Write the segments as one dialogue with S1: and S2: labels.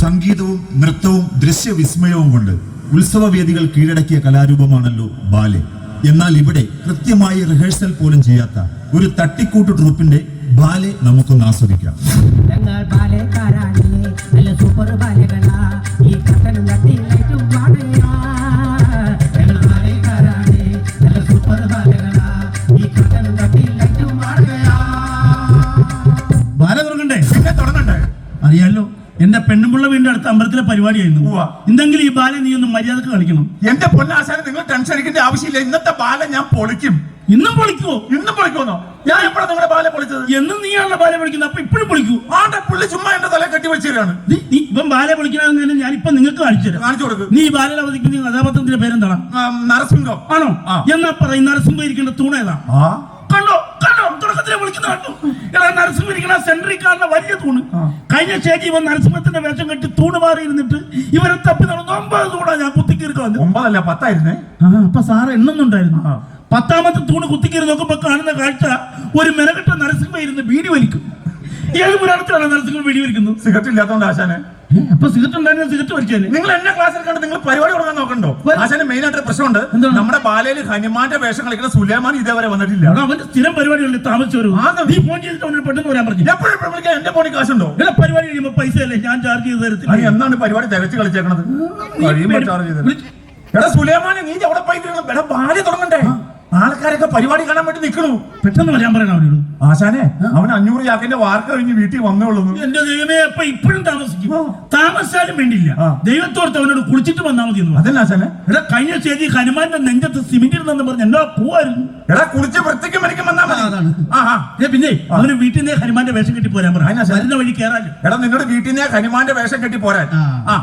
S1: സംഗീതവും നൃത്തവും ദൃശ്യവിസ്മയവും കൊണ്ട് ഉത്സവവേദികൾ കീഴടക്കിയ കലാരൂപമാണല്ലോ ബാലെ. എന്നാൽ ഇവിടെ കൃത്യമായി റിഹേഴ്സൽ പോലും ചെയ്യാത്ത ഒരു തട്ടിക്കൂട്ട് ട്രൂപ്പിന്റെ ബാലെ നമുക്കൊന്ന് ആസ്വദിക്കാം.
S2: ബാല തുടങ്ങണ്ടേ
S3: തുടങ്ങണ്ടേ
S2: അറിയാലോ? എന്റെ പെണ്ണുമുള്ള വീടിന്റെ അടുത്ത് അമ്പലത്തിലെ പരിപാടിയായിരുന്നു. എന്തെങ്കിലും ഈ ബാലൻ നീ ഒന്ന് മര്യാദയ്ക്ക് കളിക്കണം.
S3: എന്റെ പൊന്നാശാനെ നിങ്ങൾ ടെൻഷൻ അടിക്കേണ്ട ആവശ്യമില്ല. ഇന്നത്തെ ബാലൻ ഞാൻ പൊളിക്കും.
S2: ഇന്നും പൊളിക്കുവോ?
S3: ഇന്നും പൊളിക്കുമെന്നോ? ഞാൻ എപ്പോഴാണ് നിങ്ങളുടെ ബാല പൊളിച്ചത്?
S2: എന്നും നീയാണല്ലോ ബാല പൊളിക്കുന്നത്. അപ്പൊ ഇപ്പോഴും പൊളിക്കൂ.
S3: ആടെ പുള്ളി ചുമ്മാ എന്റെ തല കെട്ടി വെച്ചിട്ടാണ്
S2: നീ ഇപ്പം ബാല പൊളിക്കണമെന്ന് ഞാൻ ഇപ്പൊ നിങ്ങൾക്ക് കാണിച്ചു തരാം.
S3: കാണിച്ചു കൊടുക്കും.
S2: നീ ഈ ബാലയിൽ അവതരിക്കുന്ന കഥാപാത്രത്തിന്റെ പേരെന്താണ്?
S3: നരസിംഹം.
S2: ആണോ? എന്നാ പറയും നരസിംഹം ഇരിക്കേണ്ട തൂണേതാ
S3: ആ.
S2: കണ്ടോ? കണ്ടോ? തുടക്കത്തിലെ വിളിക്കുന്ന കണ്ടോ? എടാ നരസിംഹം ഇരിക്കണ സെൻട്രി കാറിന്റെ വലിയ തൂണ്. കഴിഞ്ഞ സ്റ്റേജ് ഇവൻ നരസിംഹത്തിന്റെ വേഷം കെട്ടി തൂണ് മാറി ഇരുന്നിട്ട് ഇവരെ തപ്പി നടന്നു ഒമ്പത് തൂണാ ഞാൻ കുത്തിക്കീറി കളഞ്ഞു
S3: ഒമ്പതല്ല പത്തായിരുന്നേ?
S2: ആ അപ്പൊ സാറ് എണ്ണുന്നുണ്ടായിരുന്നു. പത്താമത്തെ തൂണ് കുത്തിക്കീറി നോക്കുമ്പോ കാണുന്ന കാഴ്ച ഒരു മെനക്കെട്ട നരസിംഹ ഇരുന്ന് ബീഡി വലിക്കും. ഏത് പുരാണത്തിലാണ് വലിക്കുന്നത്
S3: സിഗരറ്റ് ആശാനെ.
S2: അപ്പൊ സിഗരറ്റ് ഉണ്ടായിരുന്ന സിഗരറ്റ് വലിച്ചേനെ
S3: നിങ്ങൾ എന്നെ ക്ലാസ്സിൽ കണ്ട് നിങ്ങൾ പരിപാടി തുടങ്ങാൻ നോക്കണ്ടോ. ആശാന് മെയിൻ ആയിട്ട് പ്രശ്നമുണ്ട്. നമ്മുടെ ബാലയിൽ ഹനുമാന്റെ വേഷം കളിക്കുന്ന സുലൈമാൻ ഇതേവരെ വന്നിട്ടില്ല.
S2: അവന്റെ സ്ഥിരം പരിപാടികളിൽ താമസിച്ചു വരും നീ ഫോൺ ചെയ്തിട്ട് പെട്ടെന്ന് വരാൻ പറഞ്ഞു
S3: എപ്പോഴും വിളിക്കാൻ എന്റെ ഫോണിൽ കാശുണ്ടോ?
S2: പരിപാടി കഴിയുമ്പോ പൈസ അല്ലേ? ഞാൻ ചാർജ് ചെയ്ത് തരത്തില്ല.
S3: എന്നാണ് പരിപാടി തികച്ച് കളിച്ചേക്കണത്? കഴിയുമ്പോ ചാർജ് ചെയ്തത് എടാ സുലൈമാനെ നീ എവിടെ പോയിട്ട് എടാ ബാല തുടങ്ങണ്ടേ? ആൾക്കാരൊക്കെ പരിപാടി കാണാൻ വേണ്ടി നിൽക്കണു
S2: പെട്ടെന്ന് വരാൻ പറയണം അവരോട്
S3: ആശാനെ അവൻ അഞ്ഞൂറ് ചാക്കിന്റെ വാർക്ക കഴിഞ്ഞ് വീട്ടിൽ വന്നോളൂ
S2: എന്റെ ദൈവമേ അപ്പൊ ഇപ്പോഴും താമസിക്കും. താമസിച്ചാലും വേണ്ടില്ല
S3: ദൈവത്തോടത്ത്
S2: ദൈവത്തോർത്ത് അവനോട് കുളിച്ചിട്ട് വന്നാൽ മതി
S3: അതല്ല ആശാനെ.
S2: എടാ കഴിഞ്ഞ ചെയ്തി ഹനുമാന്റെ നെഞ്ചത്ത് സിമെന്റിൽ നിന്ന് പറഞ്ഞ് എന്നാ പോവായിരുന്നു.
S3: എടാ കുളിച്ച് വൃത്തിക്കും എനിക്കും വന്നാൽ മതി.
S2: പിന്നെ അവന് വീട്ടിൽ നിന്ന് ഹനുമാന്റെ വേഷം കെട്ടി പോരാൻ പറഞ്ഞു വഴി കയറാലോ
S3: എടാ നിന്നോട് വീട്ടിൽ നിന്ന് ഹനുമാന്റെ വേഷം കെട്ടി പോരാൻ.
S2: ആ.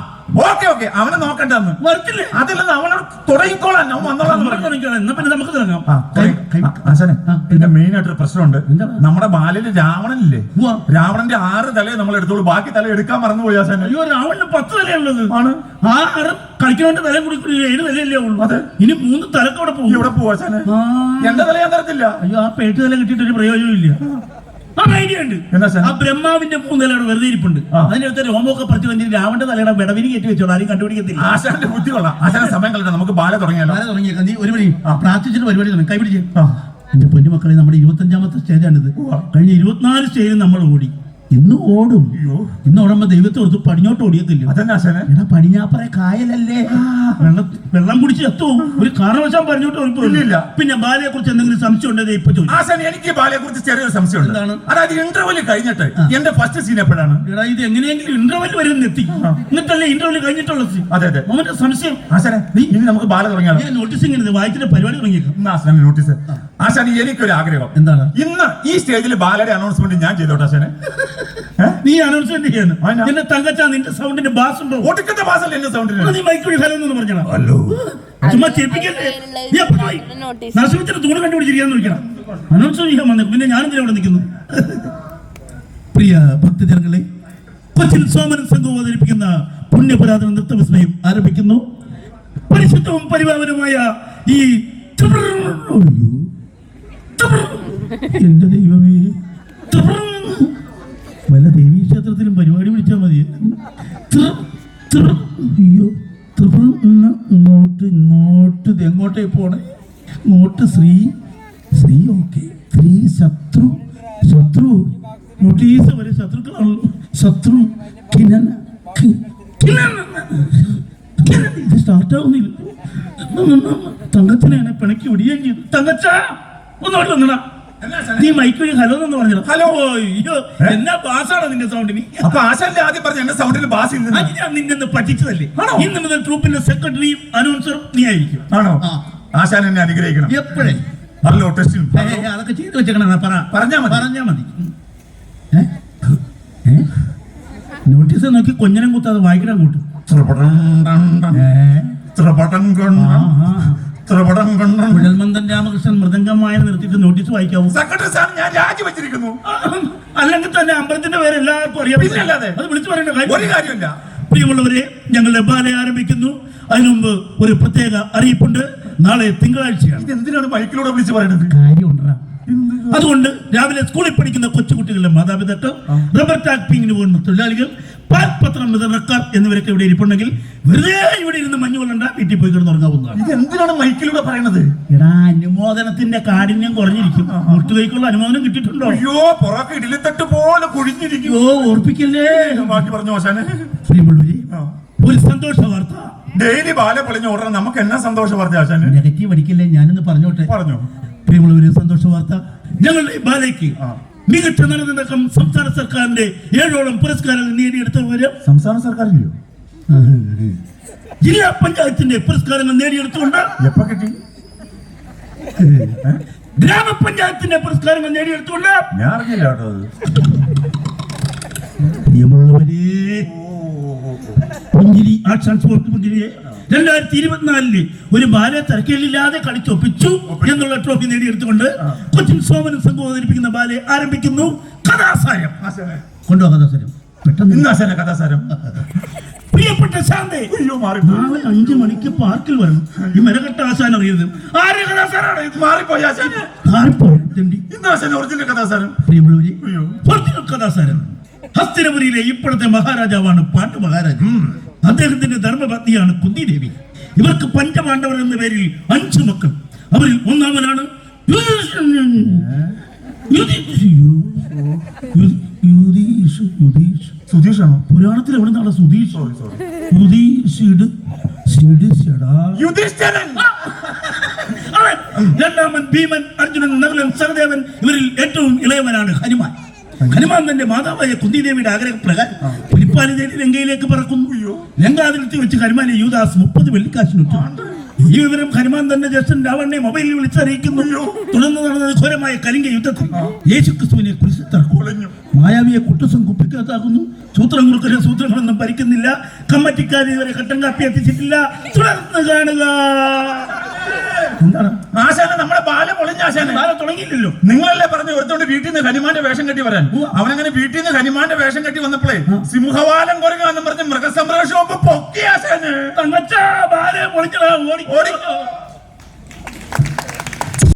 S3: Okay okay. അവനെ നോക്കണ്ടെന്ന്.
S2: വരത്തില്ലേ?
S3: അതില്ലെന്ന് അവനോട് തുടങ്ങിക്കോളാൻ. അവൻ
S2: തുടങ്ങിക്കോളാം. എന്നാ പിന്നെ നമുക്ക് തുടങ്ങാം.
S3: ആശാനെ പിന്നെ മെയിൻ ആയിട്ടൊരു പ്രശ്നമുണ്ട്? നമ്മുടെ ബാലിൽ രാവണനില്ലേ. രാവണന്റെ ആറ് തലയെ നമ്മൾ എടുത്തോളൂ. ബാക്കി തല എടുക്കാൻ മറന്നുപോയി ആശാനെ
S2: അയ്യോ രാവണന് പത്ത് തലയുള്ളത്
S3: ആണ്.
S2: ആ അറും കളിക്കുന്നവന്റെ തല കൂടി ഏഴ് തലയല്ലേ ഉള്ളൂ.
S3: അതെ.
S2: ഇനി മൂന്ന് തലക്കവിടെ പോകും.
S3: ആശാനെ
S2: ആ.
S3: എന്റെ തല ഞാൻ തരത്തില്ല.
S2: അയ്യോ ആ പേട്ട് തല കിട്ടിയിട്ട് ഒരു പ്രയോജനം ഇല്ല. ആ ഉണ്ട്.
S3: എന്നാ
S2: ആ ബ്രഹ്മാവിന്റെ മൂന്ന് തലയുടെ വെറുതെ ഇരിപ്പുണ്ട്.
S3: അതിന്റെ
S2: അതിനടുത്ത് രോമൊക്കെ പറിച്ചു വന്നിട്ട് രാവണന്റെ തലയുടെ വിടവിന് കയറ്റി വെച്ചോളൂ. ആരും കണ്ടുപിടിക്കത്തില്ല.
S3: ആശാന്റെ ബുദ്ധി കൊള്ളാം. ആശാന്റെ സമയം കളഞ്ഞ നമുക്ക് ബാല തുടങ്ങിയാലോ?
S2: വളരെ തുടങ്ങിയേക്കാം. നീ ഒരു മണി പ്രാർത്ഥിച്ചിട്ട് പരിപാടി തുടങ്ങി. കൈപിടിച്ച്. എന്റെ പൊന്നുമക്കളെ നമ്മുടെ ഇരുപത്തഞ്ചാമത്തെ സ്റ്റേജാണിത്. കഴിഞ്ഞ ഇരുപത്തിനാല് സ്റ്റേജിൽ നമ്മൾ ഓടി. ഇന്ന് ഓടും. ഇന്ന് ഓടുമ്പോ ദൈവത്തെ ഓർത്ത് പടിഞ്ഞോട്ട് ഓടിയത്തില്ല.
S3: അതന്നെ ആശാനെ
S2: എടാ പടിഞ്ഞാപ്പറ കായലല്ലേ? വെള്ളം വെള്ളം കുടിച്ച് എത്തും. ഒരു കാരണവശാൽ പറഞ്ഞോട്ട്
S3: ഓടിപ്പോയില്ല.
S2: പിന്നെ ബാലയെ കുറിച്ച് എന്തെങ്കിലും സംശയം ഉണ്ടെങ്കിൽ ഇപ്പൊ ചോദിച്ചു.
S3: ആശാൻ എനിക്ക് ബാലയെ കുറിച്ച് ചെറിയൊരു സംശയം
S2: എന്താണ്?
S3: അതായത് ഇന്റർവെൽ കഴിഞ്ഞിട്ട് എന്റെ ഫസ്റ്റ് സീൻ എപ്പോഴാണ്?
S2: എടാ ഇത് എങ്ങനെയെങ്കിലും ഇന്റർവെൽ വരെ എത്തി. എന്നിട്ടല്ലേ ഇന്റർവെൽ കഴിഞ്ഞിട്ടുള്ളത്
S3: അതെ അതെ.
S2: അവന്റെ സംശയം.
S3: ആശാനെ നീ ഇനി നമുക്ക് ബാല തുടങ്ങിയാൽ
S2: ഞാൻ നോട്ടീസ് എടുത്ത് വായിച്ചിട്ട് പരിപാടി തുടങ്ങിയേക്കും.
S3: ആശാനെ നോട്ടീസ് ആശാൻ എനിക്കൊരു ആഗ്രഹം.
S2: എന്താണ്?
S3: ഇന്ന് ഈ സ്റ്റേജിൽ ബാലയുടെ അനൗൺസ്മെന്റ് ഞാൻ ചെയ്തോട്ടെ ആശാനെ?
S2: നീ അനൗൺസ്മെന്റ് ചെയ്യാന്
S3: അതിനാ?
S2: എന്റെ തങ്കച്ചാ നിന്റെ സൗണ്ടിന്റെ ബാസ് ഉണ്ടോ?
S3: ഒടുക്കത്തെ ബാസ് എന്റെ സൗണ്ടിന്
S2: നീ മൈക്കുഴി ഹലോ എന്ന് പറഞ്ഞാ
S3: ഹലോ.
S2: ചുമ്മാ ചെപ്പിക്കല്ലേ നീ എപ്പോ പോയി
S4: നോട്ടീസ്.
S2: നരസിംഹത്തിന് തൂണ് കണ്ടുപിടിച്ചിരിക്കാന്ന് വിളിക്കണം അനൗൺസ്മെന്റ് ചെയ്യാൻ വന്നു പിന്നെ ഞാനെന്തിനാ ഇവിടെ നിൽക്കുന്നു? പ്രിയ ഭക്തജനങ്ങളെ കൊച്ചിൻ സോമനൻ സംഘം അവതരിപ്പിക്കുന്ന പുണ്യപുരാതന നൃത്ത വിസ്മയം ആരംഭിക്കുന്നു. പരിശുദ്ധവും പരിപാവനമായ ഈ അയ്യോ. എന്റെ ദൈവമേ ക്ഷേത്രത്തിലും പരിപാടി വിളിച്ചാൽ മതി. ഇങ്ങോട്ട് ഇങ്ങോട്ട് എങ്ങോട്ടേ പോണേ? ഇങ്ങോട്ട് ശ്രീ ശ്രീ ഓക്കെ. ശ്രീ ശത്രു ശത്രു. നോട്ടീസ് വരെ ശത്രുക്കളാണല്ലോ. ശത്രു കിനന. ഇത് സ്റ്റാർട്ട് ആവുന്നില്ല തങ്കത്തിനെ എന്നെ പിണക്കി ഒടിയെങ്കിൽ തങ്കച്ച ഒന്നോട്ട് വന്നടാ. നീ മൈക്ക് വഴി ഹലോ എന്ന് പറഞ്ഞു
S3: ഹലോ.
S2: അയ്യോ എന്നാ ബാസാണോ നിന്റെ സൗണ്ടിന്
S3: അപ്പൊ ആശാന്റെ ആദ്യം പറഞ്ഞ എന്റെ സൗണ്ടിൽ ബാസ്
S2: ഞാൻ നിന്നെ പറ്റിച്ചതല്ലേ ഇന്ന് മുതൽ ട്രൂപ്പിന്റെ സെക്രട്ടറിയും അനൗൺസറും നീ ആയിരിക്കും.
S3: ആണോ? ആശാൻ എന്നെ അനുഗ്രഹിക്കണം.
S2: എപ്പോഴേ?
S3: ഹലോ
S2: ടെസ്റ്റിൽ അതൊക്കെ ചെയ്ത് വെച്ചേക്കണ പറ.
S3: പറഞ്ഞാ മതി.
S2: പറഞ്ഞാ മതി? നോട്ടീസ് നോക്കി കൊഞ്ഞനം കുത്താതെ വായിക്കണം അങ്ങോട്ട്. ഏ? ആ, ആ. കുഴൽമന്ദൻ രാമകൃഷ്ണൻ മൃദംഗമായ നിർത്തിയിട്ട് നോട്ടീസ് വായിക്കാവൂ?
S3: സെക്രട്ടറി സാർ ഞാൻ രാജിവെച്ചിരിക്കുന്നു.
S2: അല്ലെങ്കിൽ തന്നെ അമ്പലത്തിന്റെ പേര് എല്ലാവർക്കും അറിയാം. അത് വിളിച്ചു പറയേണ്ട
S3: ഒരു
S2: കാര്യം
S3: കാര്യമില്ല.
S2: പ്രിയമുള്ളവരെ ഞങ്ങളുടെ ബാല ആരംഭിക്കുന്നു. അതിനുമുമ്പ് ഒരു പ്രത്യേക അറിയിപ്പുണ്ട്. നാളെ തിങ്കളാഴ്ചയാണ്.
S3: എന്തിനാണ് ബൈക്കിലൂടെ വിളിച്ച് പറയുന്നത്
S2: കാര്യമുണ്ടാ? അതുകൊണ്ട് രാവിലെ സ്കൂളിൽ പഠിക്കുന്ന കൊച്ചുകുട്ടികളുടെ മാതാപിതാക്കൾ റബ്ബർ ടാപ്പിങ്ങിന് പോകുന്ന തൊഴിലാളികൾ പാൽപത്രം വിതരണക്കാർ എന്നിവരൊക്കെ ഇവിടെ ഇരിപ്പുണ്ടെങ്കിൽ വെറുതെ ഇവിടെ ഇരുന്ന് മഞ്ഞു കൊള്ളണ്ട വീട്ടിൽ പോയി കിടന്ന് ഉറങ്ങാവുന്നതാണ്.
S3: ഇത് എന്തിനാണ് മൈക്കിലൂടെ പറയണത്?
S2: എടാ അനുമോദനത്തിന്റെ കാഠിന്യം കുറഞ്ഞിരിക്കും. മുട്ടുകൈക്കുള്ള അനുമോദനം കിട്ടിയിട്ടുണ്ടോ?
S3: അയ്യോ പുറക്ക് തട്ട് പോലെ കുഴിഞ്ഞിരിക്കും.
S2: ഓ ഓർപ്പിക്കല്ലേ?
S3: ബാക്കി പറഞ്ഞു ആ.
S2: ഒരു സന്തോഷ വാർത്ത
S3: ഡെയിലി ബാല പൊളിഞ്ഞ ഓർഡർ നമുക്ക് എന്നാ സന്തോഷ വാർത്ത ആശാന്?
S2: നെഗറ്റീവ് അടിക്കില്ലേ? ഞാനൊന്ന് പറഞ്ഞോട്ടെ.
S3: പറഞ്ഞു.
S2: പ്രിയമുള്ളവര് സന്തോഷ വാർത്ത ഞങ്ങളുടെ ബാലയ്ക്ക്. മികച്ച നടനടക്കം സംസ്ഥാന സർക്കാരിന്റെ ഏഴോളം പുരസ്കാരങ്ങൾ നേടിയെടുത്തവര്
S3: സംസ്ഥാന സർക്കാരില്ലയോ
S2: ജില്ലാ പഞ്ചായത്തിന്റെ പുരസ്കാരങ്ങൾ നേടിയെടുത്തുകൊണ്ട്
S3: എപ്പോ കിട്ടി?
S2: ഗ്രാമപഞ്ചായത്തിന്റെ പുരസ്കാരങ്ങൾ നേടിയെടുത്തുകൊണ്ട്
S3: ഞാൻ അറിഞ്ഞില്ല കേട്ടോ
S2: പുഞ്ചിരി ആക്ഷൻ സ്പോർട്സ് പുഞ്ചിരിയെ രണ്ടായിരത്തി ഇരുപത്തിനാലിൽ ഒരു ബാലെ തിരക്കേലില്ലാതെ കളിച്ചൊപ്പിച്ചു എന്നുള്ള ട്രോഫി നേടിയെടുത്തുകൊണ്ട് കൊച്ചിൻ സോമനും സംഘം അവതരിപ്പിക്കുന്ന ബാലെ ആരംഭിക്കുന്നു. കഥാസാരം. കൊണ്ടോ കഥാസാരം. പെട്ടെന്ന്.
S3: കഥാസാരം.
S2: പ്രിയപ്പെട്ട ശാന്തേ നാളെ അഞ്ചു മണിക്ക് പാർക്കിൽ വരണം. ഈ മെനക്കെട്ട ആശാൻ അറിയുന്നത് ആരുടെ കഥാസാരാണ്?
S3: മാറിപ്പോയി ആശാനെ
S2: മാറിപ്പോയി.
S3: ഇന്ന് ആശാനെ ഒറിജിനൽ കഥാസാരം.
S2: ഒറിജിനൽ കഥാസാരം. ഹസ്തിനപുരിയിലെ ഇപ്പോഴത്തെ മഹാരാജാവാണ് പാണ്ഡു മഹാരാജ് അദ്ദേഹത്തിന്റെ ധർമ്മപത്നിയാണ് കുന്തിദേവി. ഇവർക്ക് പഞ്ചപാണ്ഡവർ എന്ന പേരിൽ അഞ്ചു മക്കൾ. അവരിൽ ഒന്നാമനാണ്.
S3: സുധീഷാണോ
S2: പുരാണത്തിൽ എവിടെ നിന്നാണ് സുധീഷ്? രണ്ടാമൻ ഭീമൻ അർജുനൻ നകുലൻ സഹദേവൻ ഇവരിൽ ഏറ്റവും ഇളയവനാണ് ഹനുമാൻ. ഹനുമാൻ. തന്റെ മാതാവായ കുന്തിദേവിയുടെ ആഗ്രഹപ്രകാരം തേടി ലങ്കയിലേക്ക് പറക്കുന്നു. ലങ്കാതിർത്തി വെച്ച് ഹനുമാനെ യുവദാസ് മുപ്പത് വെള്ളിക്കാശിനിട്ടു ഈ വിവരം ഹനുമാൻ തന്നെ ജ്യേഷ്ഠൻ രാവണനെ മൊബൈലിൽ വിളിച്ചറിയിക്കുന്നു. തുടർന്ന് നടന്നത് ഘോരമായ കലിംഗ യുദ്ധത്തിൽ യേശുക്രിസ്തുവിനെ കുറിച്ച് തർക്കും മായാവിയെ കുട്ടസം കുപ്പിക്കകത്താക്കുന്നു. സൂത്രങ്ങൾക്കൊരു സൂത്രങ്ങളൊന്നും ഭരിക്കുന്നില്ല. കമ്മറ്റിക്കാർ ഇവരെ കട്ടൻ കാപ്പി എത്തിച്ചിട്ടില്ല. തുടർന്ന് കാണുക. എന്താണ്?
S3: ആശാന നമ്മുടെ ബാലം പൊളിഞ്ഞ ആശാന.
S2: ബാലം തുടങ്ങിയില്ലല്ലോ.
S3: നിങ്ങളല്ലേ പറഞ്ഞു ഒരുത്തോണ്ട് വീട്ടിൽ നിന്ന് ഹനുമാന്റെ വേഷം കെട്ടി വരാൻ? അവനങ്ങനെ വീട്ടിൽ നിന്ന് ഹനുമാന്റെ വേഷം കെട്ടി വന്നപ്പോളെ സിംഹവാലം കുറങ്ങാന്ന് പറഞ്ഞ് മൃഗസംരക്ഷണം പൊക്കി ആശാന്.
S2: തങ്ങച്ചാ ബാലെ ഓടി. ഓടി.